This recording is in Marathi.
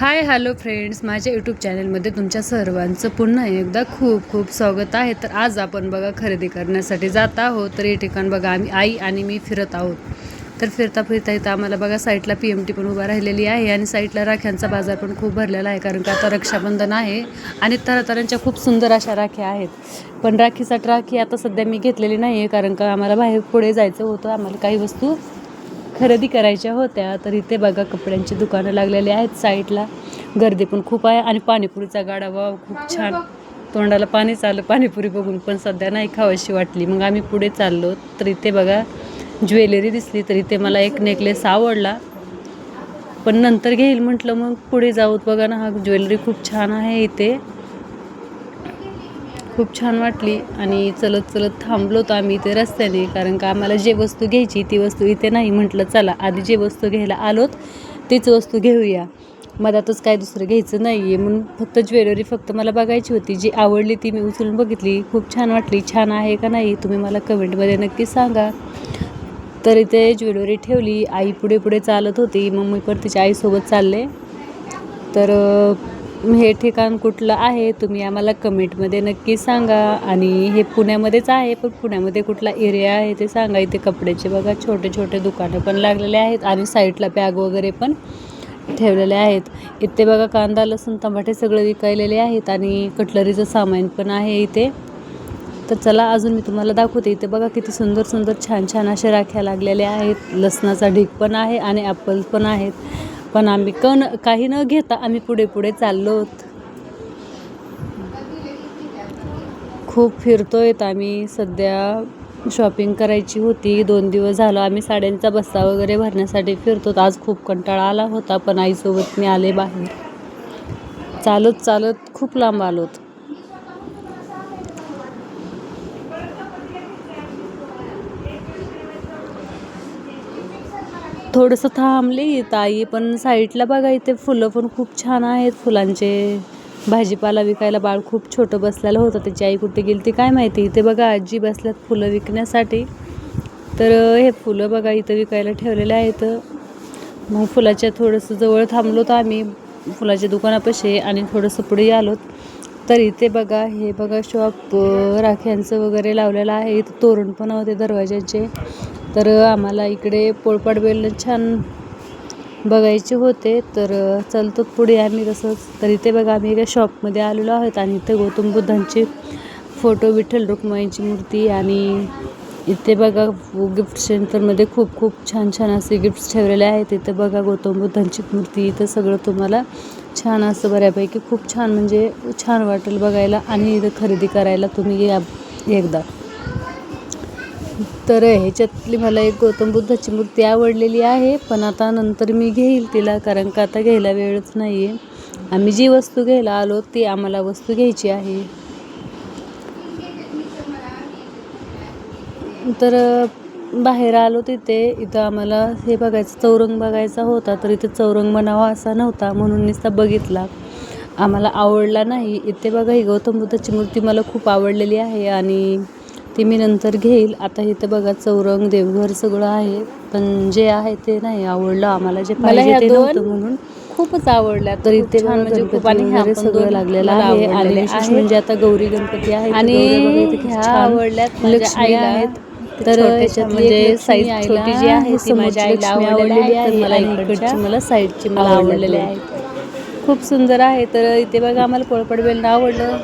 Hi hello friends. माझ्या यूट्यूब चॅनलमध्ये तुमच्या सर्वांचं पुन्हा एकदा खूप खूप स्वागत आहे. तर आज आपण बघा खरेदी करण्यासाठी जात आहोत. तर हे ठिकाण बघा आम्ही आई आणि मी फिरत आहोत. तर फिरता फिरता इथं आम्हाला बघा साईडला पी एम टी पण उभा राहिलेली आहे आणि साईडला राख्यांचा बाजार पण खूप भरलेला आहे. कारण का आता रक्षाबंधन आहे आणि तऱ्हातऱ्यांच्या खूप सुंदर अशा राख्या आहेत. पण राखीसाठी राखी आता सध्या मी घेतलेली नाही आहे कारण का आम्हाला बाहेर पुढे जायचं होतं. आम्हाला काही वस्तू खरेदी करायच्या होत्या. तर इथे बघा कपड्यांची दुकानं लागलेली आहेत साईडला. गर्दी पण खूप आहे आणि पाणीपुरीचा गाडा वाव खूप छान. तोंडाला पाणी चाललं पाणीपुरी बघून पण सध्या नाही खावाशी वाटली. मग आम्ही पुढे चाललो. तर इथे बघा ज्वेलरी दिसली तर इथे मला एक नेकलेस आवडला. पण नंतर घेईल म्हटलं मग पुढे जाऊत बघा ना हा ज्वेलरी खूप छान आहे इथे. खूप छान वाटली आणि चलत चलत थांबलो तर आम्ही इथे रस्त्याने कारण का आम्हाला जे वस्तू घ्यायची ती वस्तू इथे नाही. म्हटलं चला आधी जे वस्तू घ्यायला आलोत तीच वस्तू घेऊया. मधातच काय दुसरं घ्यायचं नाही आहे म्हणून फक्त ज्वेलरी फक्त मला बघायची होती. जी आवडली ती मी उचलून बघितली. खूप छान वाटली. छान आहे का नाही तुम्ही मला कमेंटमध्ये नक्की सांगा. तर इथे ज्वेलरी ठेवली. आई पुढे पुढे चालत होती. मग मी पण तिच्या आईसोबत चालले. तर हे ठिकाण कुठलं आहे तुम्ही आम्हाला कमेंटमध्ये नक्की सांगा. आणि हे पुण्यामध्येच आहे पण पुण्यामध्ये कुठला एरिया आहे ते सांगा. इथे कपड्याचे बघा छोटे छोटे दुकानं पण लागलेले आहेत आणि साईडला बॅग वगैरे पण ठेवलेले आहेत. इथे बघा कांदा लसूण टमाटे सगळे विकायलेले आहेत आणि कटलरीचं सामान पण आहे इथे. तर चला अजून मी तुम्हाला दाखवते. इथे बघा किती सुंदर सुंदर छान छान अशा राख्या लागलेल्या आहेत. लसणाचा ढीक पण आहे आणि ॲपल पण आहेत. पण आम्ही कण काही न घेता आम्ही पुढे पुढे चाललो. खूप फिरतोयत आम्ही. सध्या शॉपिंग करायची होती. दोन दिवस झालं आम्ही साड्यांचा बस्ता वगैरे भरण्यासाठी फिरतो. आज खूप कंटाळा आला होता पण आईसोबत मी आले बाहेर. चालत चालत खूप लांब आलोत. थोडंसं थांबली ताई पण साईडला बघा इथे फुलं पण खूप छान आहेत. फुलांचे भाजीपाला विकायला बाळ खूप छोटं बसलेलं होतं. त्याची आई कुठे गेली ती काय माहिती? इथे बघा आजी बसल्यात फुलं विकण्यासाठी. तर हे फुलं बघा इथं विकायला ठेवलेले आहेत. मग फुलाच्या थोडंसं जवळ थांबलो तर आम्ही. फुलाच्या दुकानापाशी आणि थोडंसं पुढे आलोत. तर इथे बघा हे बघा शॉप राख्यांचं वगैरे लावलेलं आहे. इथं तोरण पण होते दरवाज्याचे. तर आम्हाला इकडे पोळपाट बेल छान बघायचे होते. तर चलतो पुढे आम्ही तसंच. तर इथे बघा आम्ही एका शॉपमध्ये आलेलो आहोत आणि इथे गौतम बुद्धांचे फोटो विठ्ठल रुक्माईची मूर्ती आणि इथे बघा गिफ्ट सेंटरमध्ये खूप खूप छान छान असे गिफ्ट्स ठेवलेले आहेत. इथे बघा गौतम बुद्धांची मूर्ती. इथं सगळं तुम्हाला छान असं बऱ्यापैकी खूप छान म्हणजे छान वाटेल बघायला आणि इथं खरेदी करायला तुम्ही या एकदा. तर ह्याच्यातली मला एक गौतम बुद्धाची मूर्ती आवडलेली आहे पण आता नंतर मी घेईल तिला कारण का आता घ्यायला वेळच नाही आहे आम्ही जी वस्तू घ्यायला आलो ती आम्हाला वस्तू घ्यायची आहे. तर बाहेर आलो तिथे इथं आम्हाला हे बघायचं चौरंग बघायचा होता तर इथे चौरंग म्हणावा असा नव्हता म्हणून नुसता बघितला. आम्हाला आवडला नाही. इथे बघा ही गौतम बुद्धाची मूर्ती मला खूप आवडलेली आहे आणि ती मी नंतर घेईल. आता इथं बघा चौरंग देवघर सगळं आहे. पण जे आहे ते नाही आवडलं आम्हाला. जे पाहिजे ते नव्हतं म्हणून. खूपच आवडल्या तर इथे छान. म्हणजे खूप आणि सगळं लागलेलं आहे. आणि विशेष. म्हणजे आता गौरी गणपती आहे आणि ह्या आवडल्यात लक्ष्मी. आहेत. तर म्हणजे साईज छोटी जी आहे, ती माझ्या आईला आवडलेली आहे, मला इकडची मला साईडची मला आवडलेली आहे. खूप सुंदर आहे. तर इथे बघा आम्हाला पोळपट बेल आवडलं.